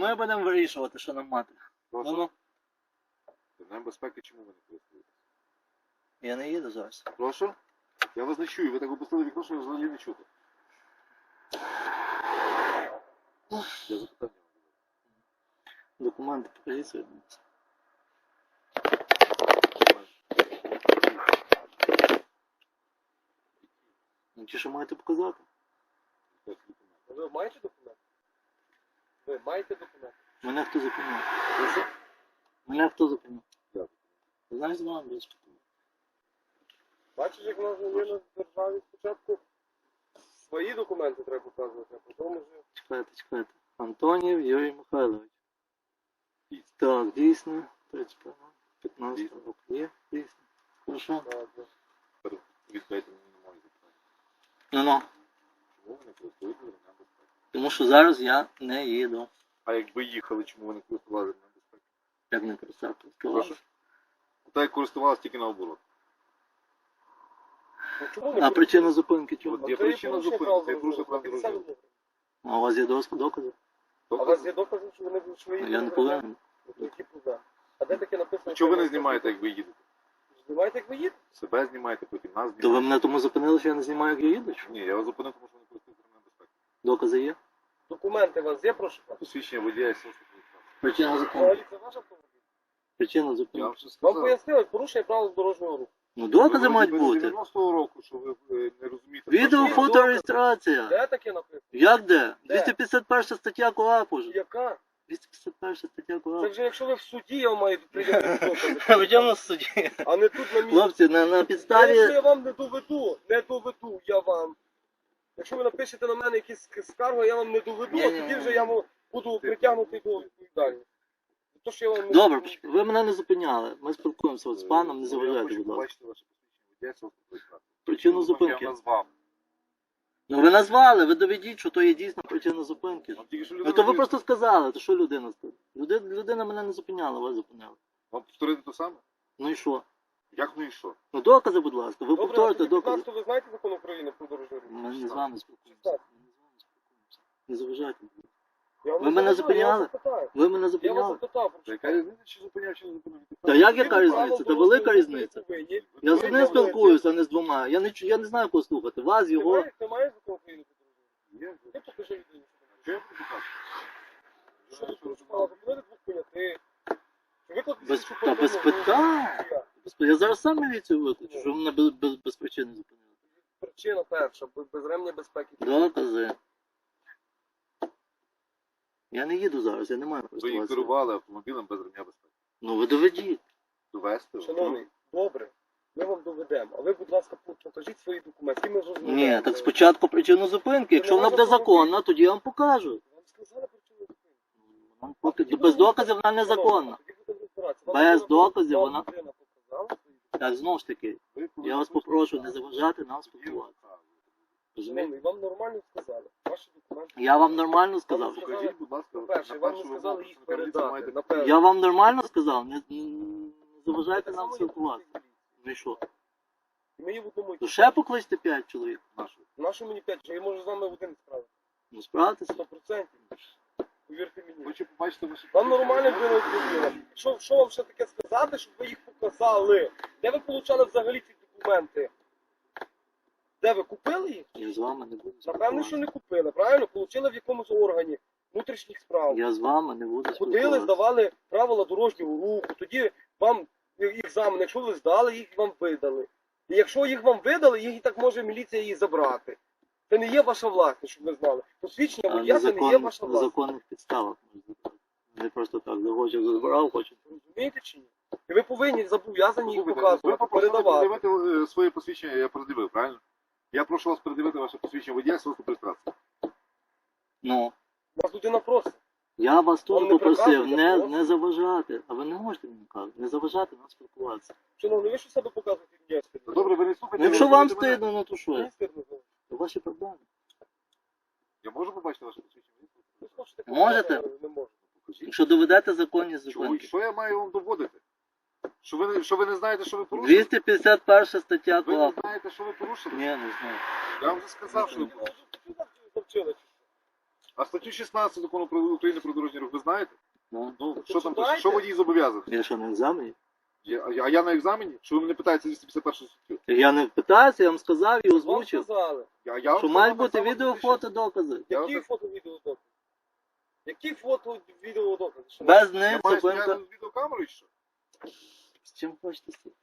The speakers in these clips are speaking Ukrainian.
Ми будемо вирішувати, що нам мати. Прошу. ну, Ремнем безпеки чому ви не користуєтесь? я не їду зараз. Прошу? Я вас не чую, ви так опустили вікно, що я взагалі не чути. Я запитання. Документи покажіть свої. Ну, ті, що маєте показати. Як? Ви маєте документ? Ви маєте документ? Мене хто зупиняв? Прошу? Мене хто зупиняв? Я. Знаєш, з вами питань. Бачиш, як в нас є в державі спочатку свої документи треба показувати, а потім вже Чекайте, чекайте. Антонів Юрій Михайлович. Так, дійсно. 31, 15 Дійсно. Є, дійсно. Хорошо. так, так. Віддайте мені мої запитання. Ну ну. Чому ви не користуєтесь? Тому що зараз я не їду. А якби їхали, чому ви не користувалися ремнем безпеки? Як не користатися? Прошу? Та як користувалися тільки наоборот. Ну, А причина зупинки чому? От є причина зупинки, це порушення прав дорожнього. А у вас є докази? А у вас є докази, що вони що ви Я не повинен. Ну, проблеми? А де таке написано? Чого ви не знімаєте, як ви їдете? Знімаєте, як ви їдете? Себе знімаєте, потім нас То ви мене тому зупинили, що я не знімаю, як я їду? Ні, я вас зупинив, тому що ви не безпеки. Докази є? Документи у вас є, прошу вас? Посвідчення водія і Причина зупинки. Взагалі це ваш автомобіль? Причина Я вам зупинки. ще Вам сказав. пояснили порушення правил дорожнього руху. Ну докази Ви мають бути. 90-го року, що ви е, не розумієте. Відео, Ні, фото, докази. реєстрація. Де таке написано? Як де? Де? 251 стаття КОАПу. ж. Яка? 251 стаття Це КОАПу. вже якщо ви в суді, я маю прийняти докази. В чому суді? А не тут на місці. Хлопці, на, на Якщо підставі. я вам не доведу, не доведу я вам. Якщо ви напишете на мене якісь скарги, я вам не доведу, а Ні-ні-ні. тоді вже я буду притягнутий до відповідальності. То, що я вам не Добре, доведу. ви мене не зупиняли. Ми спілкуємося от з паном, не заважайте, будь ласка. Причину Я зупинки. назвав. Ну ви назвали, ви доведіть, що то є дійсно причина зупинки. Вам тільки що Ну то ви просто сказали, то що людина сказала? Людина, людина мене не зупиняла, вас зупиняли. Вам повторити те саме? Ну і що? Як ну і що? Ну докази, будь ласка, ви повторите докази. ви знаєте закон України про дорожній рух? Ми не з вами спілкуємося. Так. Ми не з вами спілкуємося. Не заважайте. Я вам Ви не мене заважаю, я зупиняли? Ви мене Я вас зупиняли? запитав. Та яка різниця, чи зупиняв, чи не зупиняв? Та як яка різниця? Та велика різниця. Я з ви ним спілкуюся, а не з двома. Я не, чу- я не знаю, кого слухати. Вас, його. Немає, немає закону України про дорожній рух? Є, Ти покажи людині. Що я покажу? Що ви порушували? Забули двох понятих. Виклик Без, та без питань. Я. Господи, я зараз сам міліцію викличу, що мене без, без, без причини зупинили. Причина перша, бо без ремня безпеки. Докази. Я не їду зараз, я не маю Ви їх користуватися. керували автомобілем без ремня безпеки. Ну ви доведіть. Довести? Шановний, добре, ми вам доведемо. А ви, будь ласка, покажіть свої документи. Ми вже Ні, так спочатку причину зупинки. Якщо вона буде законна, тоді я вам покажу. Вам сказали причину зупинки. Нам поки без доказів вона незаконна. Без доказів вона- Так, знову ж таки, я вас попрошу не заважати нам спілкуватися. Розумієте? Шановний, вам нормально сказали. Ваші документи. Я вам нормально сказав. Покажіть, будь ласка, По-перше, вам не сказали їх передати. Напевно. Я вам нормально сказав, не, не заважайте нам спілкуватися. Ну і що? І Ми є в одному. То ще покличте п'ять чоловік. нашу. Мені п'ять, я можу з вами в один справити. Ну справитися. Сто процентів. Повірте мені. Хочу побачити ваші Вам нормально людина відповіла. Що, що вам ще таке сказати, щоб ви їх показали? Де ви получали взагалі ці документи? Де ви купили їх? Я з вами не буду Напевно, що не купили, правильно? Получили в якомусь органі внутрішніх справ. Я з вами не буду Ходили, спілкуватися. здавали правила дорожнього руху, тоді вам екзамен, якщо ви здали, їх вам видали. І якщо їх вам видали, їх і так може міліція її забрати. Це не є ваша власність, щоб ви знали. Посвідчення водія це не є ваша на власність. законних підставах. Не просто так захоче забрав, хоче. Розумієте чи ні? І ви повинні зобов'язані їх Слухайте, ви показувати, попросили передавати. пред'явити е, своє посвідчення, я пред'явив, правильно? Я прошу вас передивити ваше посвідчення водія з реєстрації. Ну, Вас людина просить. я вас Вам не попросив приказують, не, просто? не заважати. А ви не можете мені казати, не заважати нам спілкуватися. Шановний, ви що себе показуєте? Добре, ви не слухайте. Ну, якщо вам слухайте мене. стидно, ну то що? То ваші проблеми. Я можу побачити ваше посвідчення? Можете? показати, Не можу. Покажіть. Якщо доведете законні Чого, зупинки. що я маю вам доводити? Що ви, не- що ви не знаєте, що ви порушили? 251 стаття Ви не знаєте, що ви порушили? Ні, не знаю. Я вам вже сказав, що ви порушили. А статтю 16 закону про України про дорожній рух ви знаєте? Ну, Ну, що там пише? Що водій зобов'язаний? Я що на екзамені? Я- А я на екзамені? Що ви мене питаєте 251 статтю? Я не питаюся, я вам сказав і Вам озвучив. сказали. Я, я Що мають бути відео, фото, докази. Я Які вам- фото відео докази? Які фото відео докази? Що Без Я них маю зупинка. з відеокамерою що? З чим хочете стати?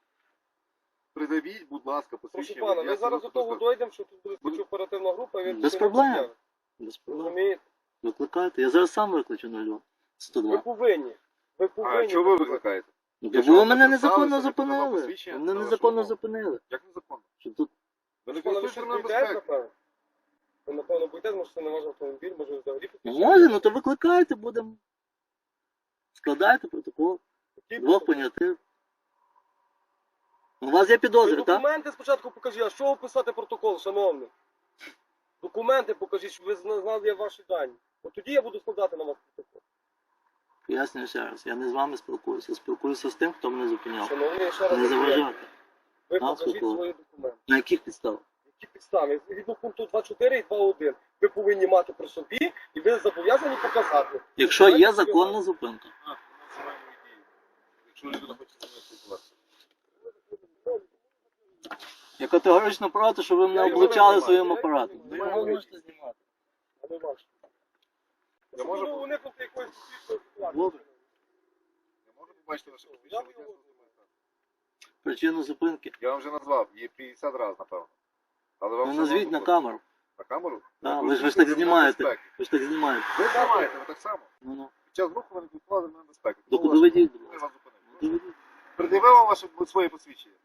Придавіть, будь ласка, Прошу посвідчення. пана, водія ми зараз до того свідоцтва дойдемо, що тут буде слідчо оперативна група, і ви Без проблем. роз'ясните. Без проблем. Розумієте? Викликайте. Я зараз сам викличу 02. Ви 102. повинні. Ви повинні. А чого ви викликаєте? Ну, Я ви мене незаконно зупинили. посвідчення? Мене незаконно що- зупинили. Як незаконно? Що тут Ви не Пане, ви щось боїтесь, напевно? Ви, напевно, боїтесь, може це не ваш автомобіль, може взагалі може, ну то викликайте, будемо. Складайте протокол. Двох понятих. У вас є Ви підозри, так? документи спочатку покажіть, а що ви писати протокол, шановний? Документи покажіть, щоб ви зна- знали ваші дані. От тоді я буду складати на вас протокол. Пояснюю ще раз. Я не з вами спілкуюся. Я спілкуюся з тим, хто мене зупиняв. Шановний, ще раз Не заважати. ви Нас покажіть свої документи. На яких підставах? Які підстави? Згідно пункту 2.4 і 2.1. Ви повинні мати при собі і ви зобов'язані показати. Якщо є законна зупинка. Якщо людина хоче зі мною спілкуватися. Я категорично проти, щоб ви мене Я його облучали своїм апаратом. Ви його можете знімати. А не ваш. Я можу- Щоб уникнути якоїсь суспільної ситуації. Я можу побачити ваше Я посвідчення його-? Причину зупинки. Я вам вже назвав, її 50 разів, напевно. Але вам Ну все назвіть одно на камеру. На камеру? Да, ви ж ви ж так знімаєте. Ви ж так знімаєте. Ви знімаєте, ви так само. Ну ну. Під час руху ви не підклали мене безпеки. До- доведіть, будь Ми ласка. вас зупинили. Доведіть. Пред'явив вам ваше своє посвідчення?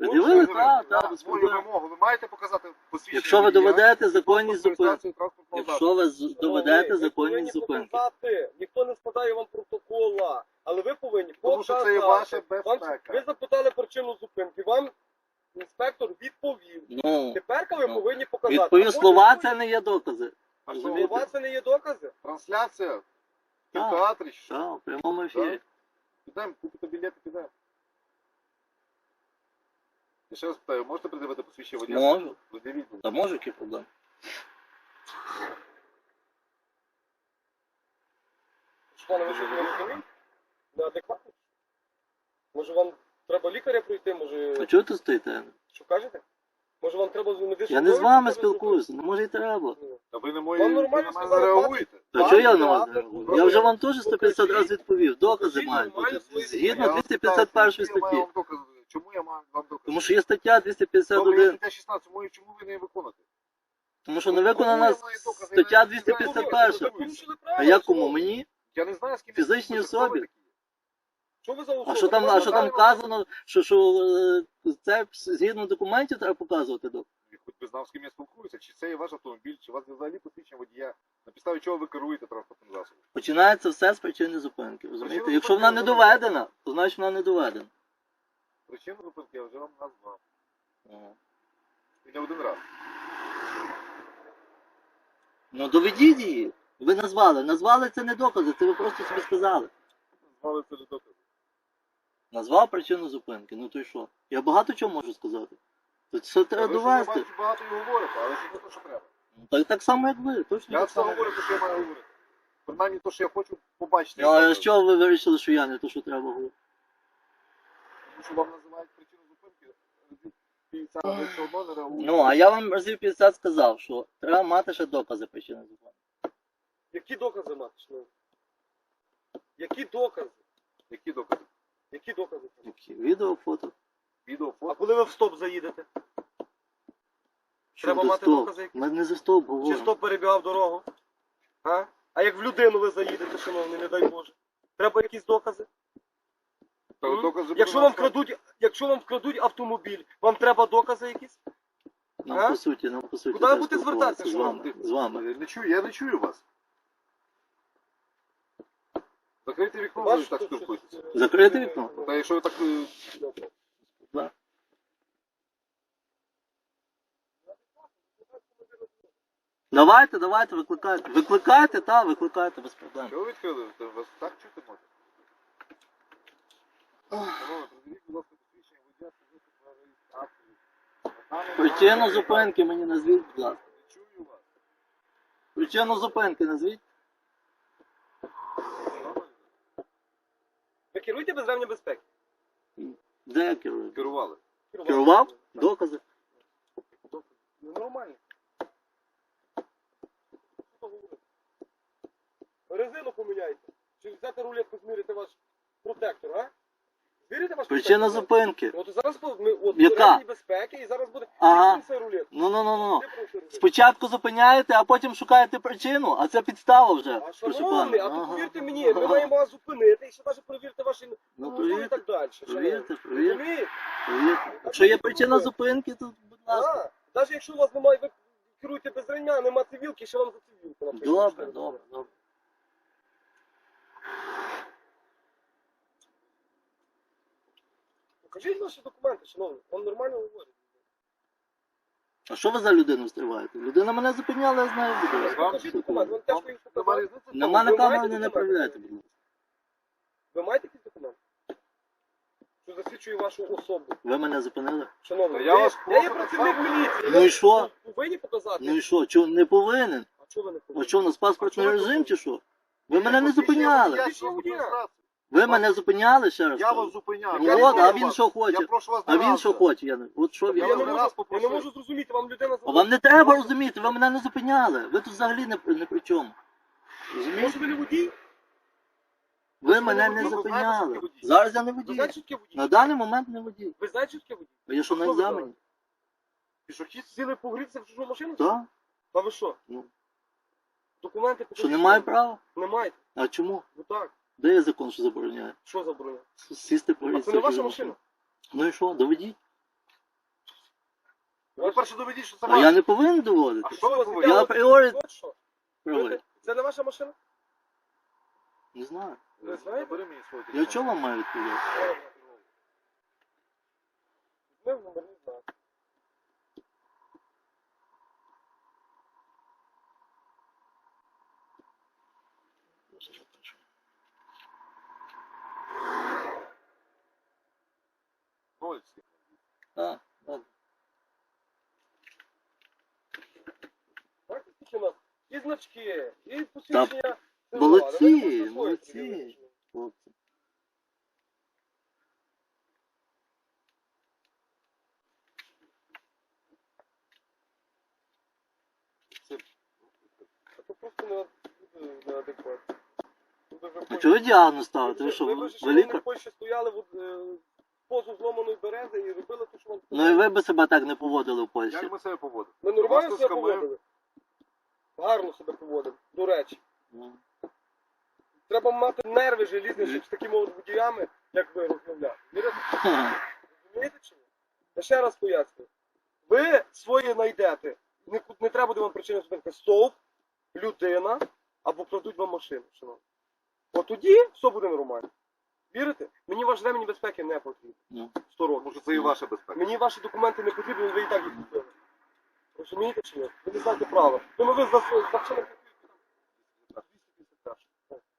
Придивили? От, Так, так, без Свою проблем. вимогу. Ви маєте показати посвідчення? Якщо ви доведете законність зупинки. Якщо ви з- доведете законність зупинки. показати. Ніхто не складає вам протокола, але ви повинні Тому що це є ваша Вам, безпека. ви запитали причину зупинки, вам інспектор відповів. Ну, Тепер ви Ну, повинні показати. відповів слова, це не є докази. А що, Розумієте? Слова це не є докази? Трансляція в Так. кінотеатрі? що? Так, в прямому ефірі. Підемо, купите білети, підемо. Я ще раз питаю, можете придивити посвідчення? Можу. Придивіть. Та може які проблеми? Пане, ви щось не розумієте? Неадекватно? Може вам треба лікаря пройти, А може. чого ти стоїте? Що кажете? Може вам треба медичну Я не з вами спілкуюся, ну може і треба. Ну, А ви не мої Вам ви нормально на мене сказали, реагуєте? Та чого я на вас реагую? Я вже вам теж 150 разів відповів. Докази мають бути. Згідно 251 питаю, я статті. вам докази? Чому я маю вам докази? Тому що є стаття Добре, є 251. стаття 16, чому, чому ви не виконуєте? Тому що не виконана Кому я маю докази? стаття Я не 251. А що кому? Мені? Я не знаю, з ким Фізичній ви особі? такі. Що ви за особа? А що там, а що там вказано, що, що е, це згідно документів треба показувати доказ? Я Хоч би знав, з ким я спілкуюся, чи це є ваш автомобіль, чи у вас взагалі посвідчення водія, на підставі чого ви керуєте транспортним засобом. Починається все з причини зупинки. Розумієте? Якщо вона не доведена, то значить вона не доведена. Причину зупинки я вже вам назвав. І не один раз. Ну доведіть її. Ви назвали. Назвали це не докази, це ви просто собі сказали. Назвали це ж докази. Назвав причину зупинки. Ну то й що? Я багато чого можу сказати. То це треба ви ж, я бачу, багато і говорите, але це не те, що треба. Ну, Так, так само, як ви. Точно Я так все само. говорю, те, що я маю говорити. Принаймні те, що я хочу побачити. Ну, а чого ви вирішили, що я не то, що треба говорити? Що вам називають причину зупинки, ви все одно не реагуєте. Ну, а я вам разів 50 сказав, що треба мати ще докази причини зупинки. Які докази мати? шановні? Які докази? Які докази? Які докази? Які? Відео, фото. Відео, А коли ви в стоп заїдете? Що Треба до мати стоп? докази які? Ми не за стоп Чи говоримо. стоп перебігав дорогу? А? А як в людину ви заїдете, шановний, не дай Боже. Треба якісь докази? М? докази Якщо вам сказати. вкрадуть, якщо вам вкрадуть автомобіль, вам треба докази якісь? Нам А? по суті, нам по суті. Куди ви треба будете спілкуватися звертатися, з вами? З вами. Я не чую, я не чую вас. Закрийте вікно, ви так спілкуєтеся. щось, е, вікно? Та якщо ви так е, Да. Давайте, давайте, викликайте. Викликайте, та, викликайте без проблем. Чого відкрили? Та Вас так чути може? Шановні, придивіть, будь ласка, посвідчення водія, свідоцтво про реєстрацію. На даний Причину зупинки мені назвіть, будь ласка. Не чую вас. Причину зупинки назвіть. Ви керуєте без ремня безпеки? Де я керую? Керували. Керував? Докази. Ну, нормально. Резину поміняйте. Чи взяти рулетку, зміряти ваш протектор, а? Звірите ваш Причина зупинки. От зараз ми, от, Яка? безпеки, і зараз буде... Ага. Ну ну ну ну. Рулетку. Спочатку зупиняєте, а потім шукаєте причину, а це підстава вже. А Прошу шановний, пана. а то Ага. повірте мені, ми маємо вас зупинити і ще навіть перевірити ваші Ну, ну, і провірте, так далі. провірте, провірте. Розумієте? Повірте. Якщо є причина зупинки, то будь ласка. Навіть якщо у вас немає, ви керуєте без ремня, нема цивілки, ще вам за цивілку напишуть. Добре, добре, добре. Покажіть ваші документи, шановні, вам нормально говорить. А що ви за людину стриваєте? Людина мене зупиняла, я знаю, буде. Покажіть документи, вам тяжко їх На мене ви камеру не документи? направляйте, будь ласка. Ви маєте якісь документи? Що засвідчує вашу особу? Ви мене зупинили? Шановний, я ви- вас я є прошу працівник так само. міліції. Ну ви і що? Повинні показати? Ну і що, чого не повинен? А чого ви не А повинні? що, у нас паспортний ви режим чи що? Ви мене не зупиняли. Посвідчення водія. Ви мене зупиняли ще раз. Я вас зупиняв. Я от, а він вас. що хоче? Прошу вас А він що хоче? Я не... От що він Я не вам робить? раз можу, я не можу зрозуміти, вам людина А вам не треба розуміти, ви мене не зупиняли. Ви тут взагалі не, при- не при чому. Розумієте? Може ви не водій? Ви мене ви не знаєте, зупиняли. що таке водій? Зараз я не Ви водій. знаєте, що таке водій? На даний момент не водій. Ви знаєте, що таке водій? А я що на що ви екзамені? Пішохід сіли погрітися в чужу машину? Так? Та ви що? Ну. Документи Що покажіть. не маю права? Не маєте. А чому? Ну так. Де є закон, що забороняє? Що заборонено? Сісти А це не ваша машина? Ну і що, доведіть. Ви перше доведіть, що це А я не повинен доводити. А що ви вас? Я апріорі От що? правий. Це не ваша машина? Не знаю. Ви знаєте? Забери мені свого Я телефону. чого вам маю відповідати? Ми в номерні знаки. Ноль. А, ладно. Бачите, скільки у нас? І значки, і посвідчення. молодці, просто молодці. Хлопці. А просто не- люди неадекватні. Люди вже А чого діагноз ставите? Ви що, ви, ви, ж ви в лікар? Польщі стояли в е, позу зломаної берези і робили те, що вам Ну і ви би себе так не поводили в Польщі. Як ми себе поводимо? Ми нормально себе поводили? Гарно себе поводимо, до речі. Ну. Треба мати нерви желізні, щоб з такими от водіями, як ви розмовляли. Розумієте чи ні? Я ще раз пояснюю. Ви своє знайдете. Не, не треба буде вам причини зупинки. Стовп, людина або кладуть вам машину. шановні. От тоді все буде нормально. Вірите? Мені ваш ремінь безпеки не потрібен. Ну. 100 років. Тому що це і ваша безпека. Мені ваші документи не потрібні, ви і так їх купили. Розумієте чи ні? Ви не знаєте права. Тому ви за завчили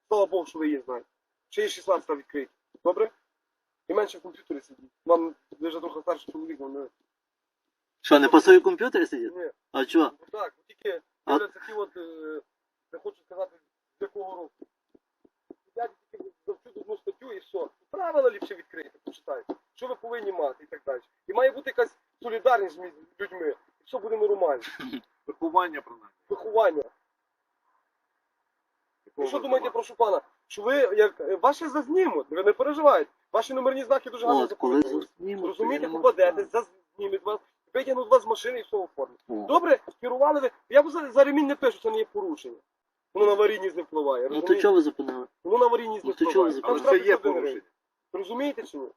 Слава Богу, що ви її знаєте. Ще є 16 відкриті. Добре? І менше в комп'ютері сидіть. Вам ви вже трохи старший чоловік, вам не. Що, не по своїй комп'ютері сидіти? Ні. А що? Ну так, ну тільки А- ті от, е, не хочу сказати, з якого року. Сидять тільки завчуть одну статтю і все. Правила ліпше відкрити, почитайте. Що ви повинні мати і так далі. І має бути якась солідарність між людьми. Все буде нормально. Виховання принаймні. Виховання. Ви що думаєте, прошу пана? Що ви як е, ваші зазнімуть, ви не переживайте. Ваші номерні знаки дуже гарно запам'ятали. Розумієте, я не попадете, зазнімуть вас, витягнуть вас з машини і все оформлять. Добре, керували ви. Я б за, за ремінь не пишу, це не є порушення. Воно на аварійність не впливає. Ну то розумієте? чого ви зупинили? Воно на аварійність Ну, не то чого ви впливає. Там Але це штраф є 51 порушення. Розумієте чи ні?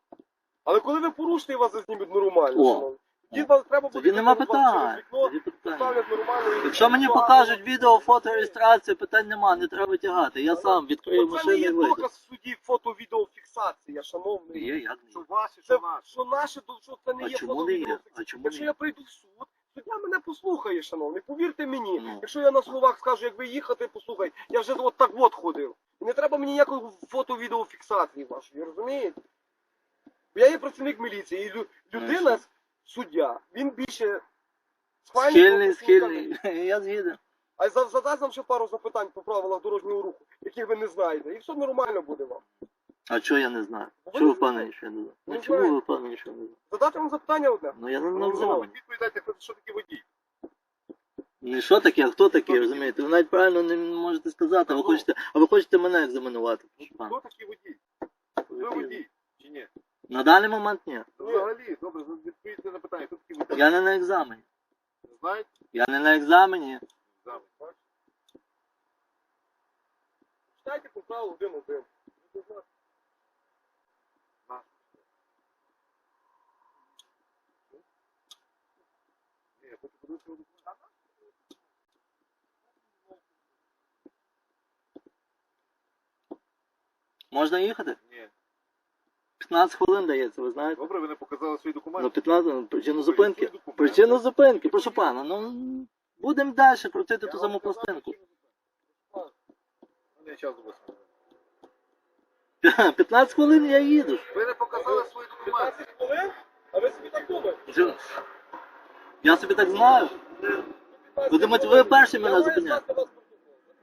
Але коли ви порушите, і вас зазнімуть нормально. О. шановні. Тоді вам треба буде Тоді нема питань. Тоді питань. поставлять нормально. і- Якщо мені покажуть відео, фото, реєстрацію, питань нема, не треба тягати. Я сам відкрию Це не машину є вийду. доказ в суді фото-відеофіксація, шановний. Є, як Що не? ваші, Це що наші. що наше, то що це не А є чому не фото є? А чому не Якщо є? я прийду в суд, суддя мене послухає, шановний. Повірте мені, Ну. якщо я на словах скажу, як ви їхати, послухай, я вже от так от ходив. І не треба мені ніякої фото-відеофіксації вашої, розумієте? Бо Я є працівник міліції, і лю- людина, Ну, суддя, він більше схвальний Схильний, схильний. Я згіден. А за- задасть нам ще пару запитань по правилах дорожнього руху, яких ви не знаєте. І все нормально буде вам. А чого я не знаю? Ви Чого не ви що я не знаю? Ну чому ви що я не знаю? Задати вам запитання одне. Ну я не на Ну, екзамені. Відповідайте, хто- що таке водій. Не що таке, а хто такий, розумієте? Ви навіть правильно не можете сказати, а ви Ну. хочете, а ви хочете мене екзаменувати. Пана. Хто такий водій? Ви водій? На даний момент ні. Ну, Взагалі, добре, відповідьте на питання, хто водій? Я не на екзамені. Знаєте? Я не на екзамені. Зараз. Бачите? Читайте по правилу один один. Можна їхати? Ні. 15 хвилин дається, ви знаєте? Добре, ви не показали свої Ну, документи. 15, причину зупинки. Документи. Причину зупинки, прошу пана. Ну, будемо далі крутити ту саму пластинку. У мене час до восьми. 15 хвилин я їду. Ви не показали свої документи. 15 хвилин? А ви собі так думаєте? Я собі так знаю. Ви думаєте, ви перші мене зупиняєте?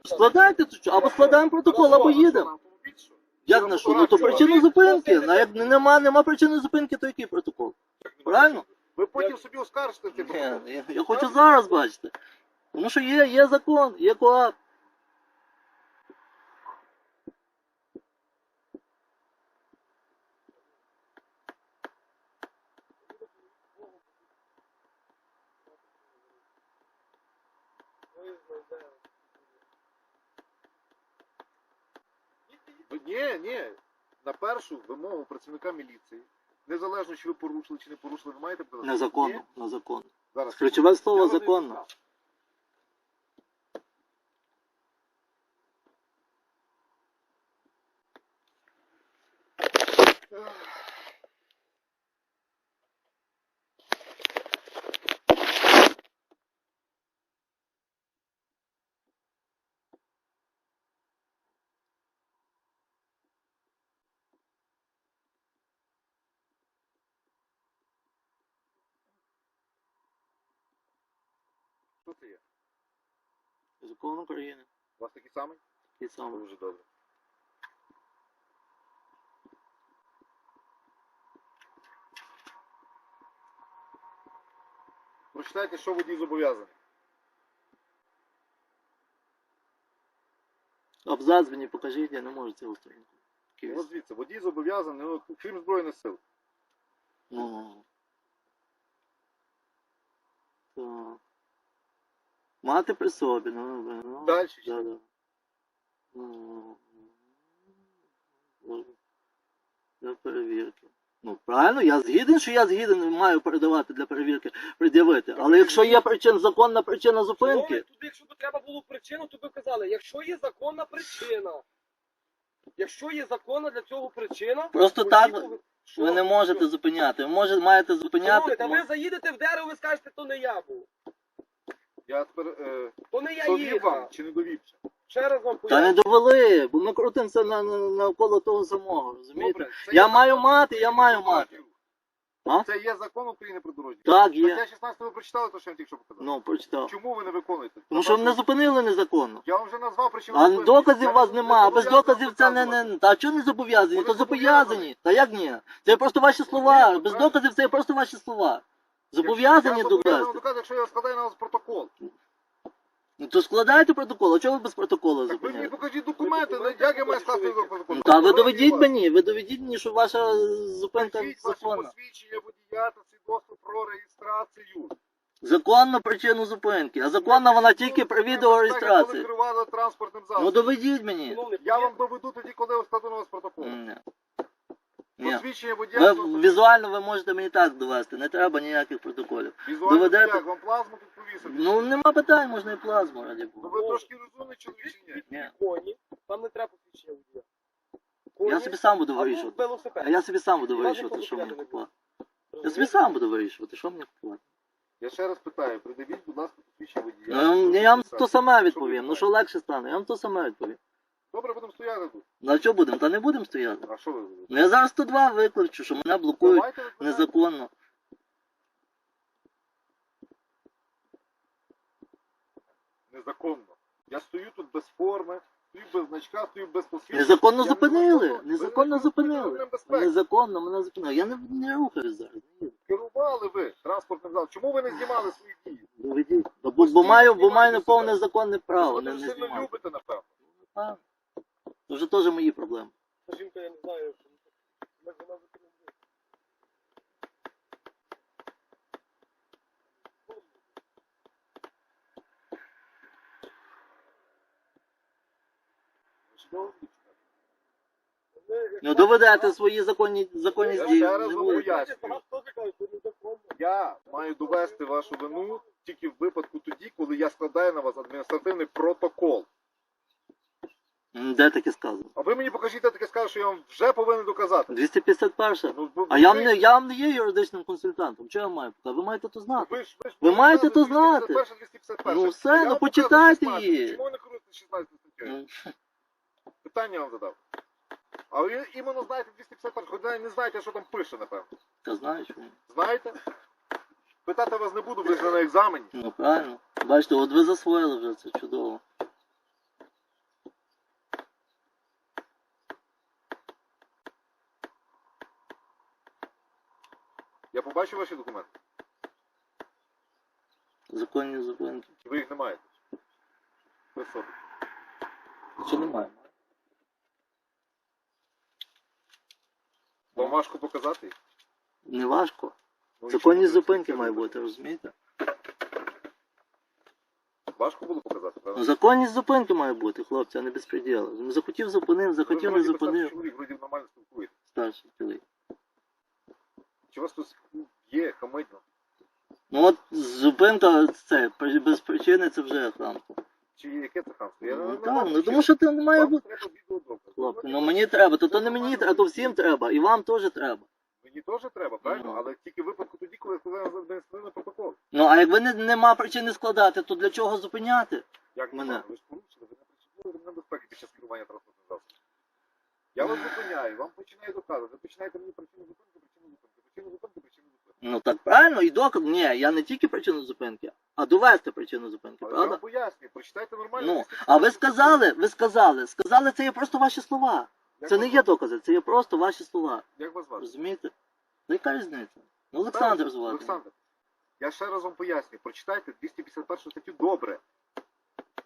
Складайте тут що, або складаємо протокол, або їдемо. Як на що? Ну то причину зупинки. Ну, як нема, нема причини зупинки, то який протокол? Правильно? Ви потім собі оскаржите Ні, я, я хочу зараз бачити. Тому що є, є закон, є КОАП. Ні, ні. На першу вимогу працівника міліції, незалежно чи ви порушили чи не порушили, ви маєте право. Незаконно, Ні? незаконно. Зараз. Ключове слово Я не законно. Закон України. У вас такий самий? І саме. Дуже добре. Прочитайте, що водій зобов'язаний. Абзац мені покажіть, я не можу цього сторінку. Ось дивіться, водій зобов'язаний, ну, крім Збройних сил. Ну. Так. Мати при собі, ну, ну, ну. Дальше. Да, да. Ну, ну, Для перевірки. Ну, правильно, я згіден, що я згіден, маю передавати для перевірки, пред'явити. Але якщо є причин, законна причина Шановний, зупинки, Туди, якщо б треба було причину, то би казали, якщо є законна причина. Якщо є законна для цього причина, Просто так ви Що? не можете зупиняти. Ви може, маєте Шановний, зупиняти. та ну, ви заїдете в дерево, ви скажете, то не я був. Я тепер е, То не я довів вам чи не довівся? Ще раз вам Та не поясню. довели, бо ми крутимося на, на, навколо того самого, розумієте? Добре, це Я є маю закон мати, я маю мати. А? Це є закон України про дорожній. Так, є. Стаття 16 ви прочитали, то що я тільки що показав? Ну, прочитав. Чому ви не виконуєте? Тому що мене зупинили незаконно. Я вам вже назвав причину. А зупинки. доказів Я у вас не нема, а без зобов'язаний доказів це не, не. Та чого не зобов'язані? Вони То зобов'язані. зобов'язані. Та як ні? Це просто ваші слова. Без доказів це просто ваші слова. Я Зобов'язані зобов'язаний довести. доказати, якщо я складаю на вас протокол. Ну то складайте протокол, а чого ви без протоколу Так ви мені зупиняєте? покажіть документи, документи як я маю скласти що протокол. Ну та ви доведіть мені, ви доведіть мені, що ваша зупинка Покажіть ваше законна. посвідчення водія та свідоцтво про реєстрацію. Законну причину зупинки, а законна вона тільки при Так, Коли відеореєстрації. керували транспортним Ну засобом. доведіть мені. Я вам доведу тоді, коли складу на вас протокол. Ні. Посвідчення водія. Ви візуально ви можете мені так довести, не треба ніяких протоколів. Візуально доведете- як, вам плазму тут повісити. Ну нема питань, можна і плазму, раді Ну Бога. ви трошки розумний чоловік чи ні? Ні. коні, там не треба посвідчення водія. Коні Я собі сам буду або вирішувати. велосипед. А я собі сам буду вирішувати, що мені купувати. Я собі сам буду вирішувати, що мені купувати. Я ще раз питаю, придивіть, будь ласка, посвідчення водія. Ну, я вам то саме відповім. Ну що легше стане, я вам то саме відповім. Добре, будемо стояти тут. Ну а що будемо? Та не будемо стояти. А що ви будете? Ну я зараз 102 викличу, що мене блокують Давайте викликайте. незаконно. незаконно. Я стою тут без форми, стою без значка, стою без посвідчення. Незаконно Я зупинили. незаконно- Незаконно ви зупинили. Незаконно мене зупинили. Я не, не рухаюсь зараз. Керували ви транспортним засобом. Чому ви не знімали свої дії? Доведіть. Бо, бо, бо маю, бо маю неповне законне право. Ви Не, дуже не сильно знімати. любите, напевно. А, Це вже теж мої проблеми. Та Жінка, я не знаю, як вона виконує. Ну доведете свої законні, законні Я дії. ще раз Не вам буде. пояснюю. Я маю довести вашу вину тільки в випадку тоді, коли я складаю на вас адміністративний протокол. Де таке сказано? А ви мені покажіть, де таке скаже, що я вам вже повинен доказати. 251. Ну, ви- А я, ви- не, я вам не є юридичним консультантом. Чого я маю показати? Ви маєте то знати. Ви, ж, ви, ж- Ви маєте то знати. 251, 251. Ну все, Я ну вам почитайте 16. її. Чому ви не керуєте 16 статтею? Ну, Питання вам задав. А ви іменно знаєте 251, хоч навіть не знаєте, що там пише, напевно. Та знаєш. ну. Знаєте? Питати вас не буду, ви ж не на екзамені. Ну правильно. Бачите, от ви засвоїли вже це чудово. Я побачив ваші документи. Законні зупинки. Чи ви їх не маєте? При собі. Чи немає? Вам важко показати їх? Не важко. Ну, і Законні що? зупинки має бути, розумієте? Важко було показати, Ну, правда? законність зупинки має бути, хлопці, а не безпреділ. Ну, Захотів зупинив, захотів не ви вроді 15 зупинив. чоловік, вроді нормально спілкуєте. Старший чоловік. Чи у вас тут є хамидно? Ну от зупинка це без причини це вже хамство. Чи яке це хамство? Я Ну, не так, можу ну тому що ти не має бути. треба. Хлопці, ну мені треба, то то не мені треба, то всім треба, і вам теж треба. Мені теж треба, правильно? Ну. Але тільки в випадку тоді, коли складаємо адміністративний протокол. Ну а якби не, нема причини складати, то для чого зупиняти? Як Мене. мене? Ви ж порушили, ви не причинили ремнем безпеки під час керування транспортним засобом. Я вас зупиняю, вам починаю доказувати. Ви починаєте мені причину зупинки, причину зупинки, причину зупинки, причину зупинки. Ну так правильно, і доказ. Ні, я не тільки причину зупинки, а довести причину зупинки, Але я вам пояснюю, прочитайте нормально. Ну, а ви сказали, ви сказали, сказали, це є просто ваші слова. Як Це вас не є звати? докази, це є просто ваші слова. Як вас звати? Розумієте? Ну яка різниця? Ну, Олександр звати. Олександр. Я ще раз вам пояснюю, прочитайте 251 статтю добре.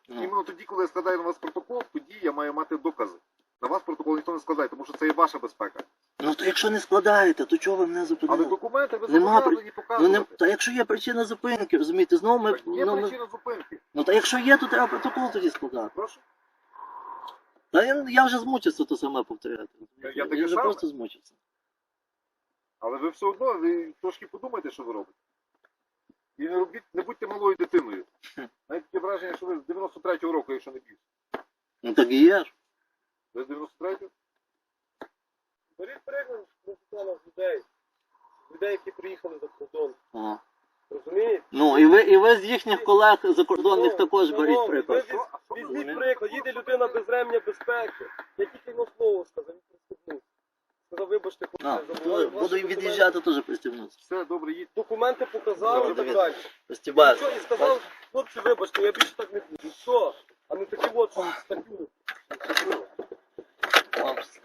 Ну, Іменно тоді, коли я складаю на вас протокол, тоді я маю мати докази. На вас протокол ніхто не складає, тому що це є ваша безпека. ну то якщо не складаєте, то чого ви мене Але зупинили? документи ви Нема зобов'язані Ну, не, та якщо є причина зупинки, розумієте, знову ми. Є ну, ми- причина зупинки. ну та якщо є, то треба протокол тоді складати. Прошу. Та я, я вже змучився то саме повторяти. Я- я я таке вже саме. просто змучився. Але ви все одно ви трошки подумайте, що ви робите. І не робіть, не будьте малою дитиною. Навіть таке враження, що ви з 93-го року, якщо не більше. Ну так і є ж. Ви з 93-го? Беріть приклад професіоналів людей. Людей, які приїхали за кордон. Ага. Розумієте? Ну і ви, і ви з їхніх колег закордонних Ну, також ну, беріть ви приклад. віз- Що? А Візьміть приклад, їде людина без ремня безпеки. Я тільки йому слово сказав, він пристебнув. Сказав, вибачте, А, хлопці, забуваю буду ваші від'їжджати теж пристібнутися. Все, добре, їдь. Документи показав і так Давид. далі. Пристібаю. Нічого, і сказав, хлопці, вибачте, я більше так не буду. Все, а не такі от що статтю. clumps